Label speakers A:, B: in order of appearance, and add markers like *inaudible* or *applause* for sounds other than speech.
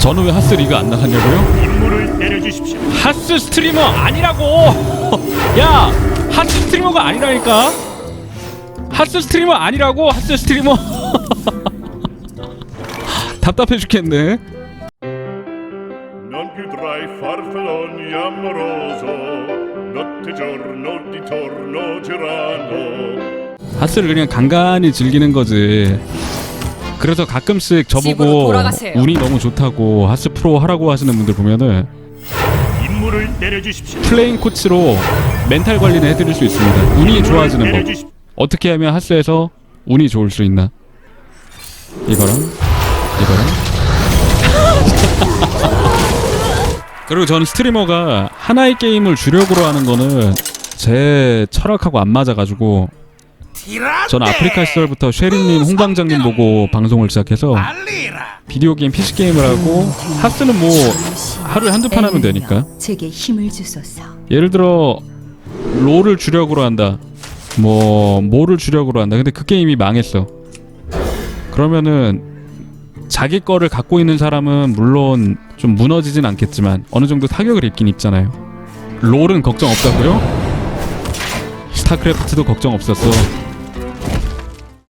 A: 저는 왜 하스 리그 안 나갔냐고요?
B: 임무를 내려주십시오.
A: 하스 스트리머 아니라고! *laughs* 야! 하스 스트리머가 아니라니까? 하스 스트리머 아니라고? 하스 스트리머! *laughs* 답답해 죽겠네.
B: Non più tra i farfalloni amoroso, notte e giorno di torno girano.
A: 하스를 그냥 간간히 즐기는 거지. 그래서 가끔씩 저보고. 운이 너무 좋다고 하스 프로 하라고 하시는 분들 보면은
B: 임무를 내려주십시오.
A: 플레잉 코치로 멘탈 관리는 해드릴 수 있습니다. 운이 좋아지는 법. 어떻게 하면 하스에서 운이 좋을 수 있나? 이거랑 이거랑. *laughs* 그리고 저는 스트리머가 하나의 게임을 주력으로 하는 거는 제 철학하고 안 맞아가지고 저는 아프리카 시절부터 쉐리님, 홍방장님 보고 방송을 시작해서 비디오 게임, PC 게임을 하고 하스는 뭐 하루에 한두 판 하면 되니까
C: 제게 힘을 주소서.
A: 예를 들어 롤을 주력으로 한다. 뭐 뭐를 주력으로 한다. 근데 그 게임이 망했어. 그러면은 자기 거를 갖고 있는 사람은 물론 좀 무너지진 않겠지만 어느 정도 타격을 입긴 입잖아요. 롤은 걱정 없다고요? 스타크래프트도 걱정 없었어.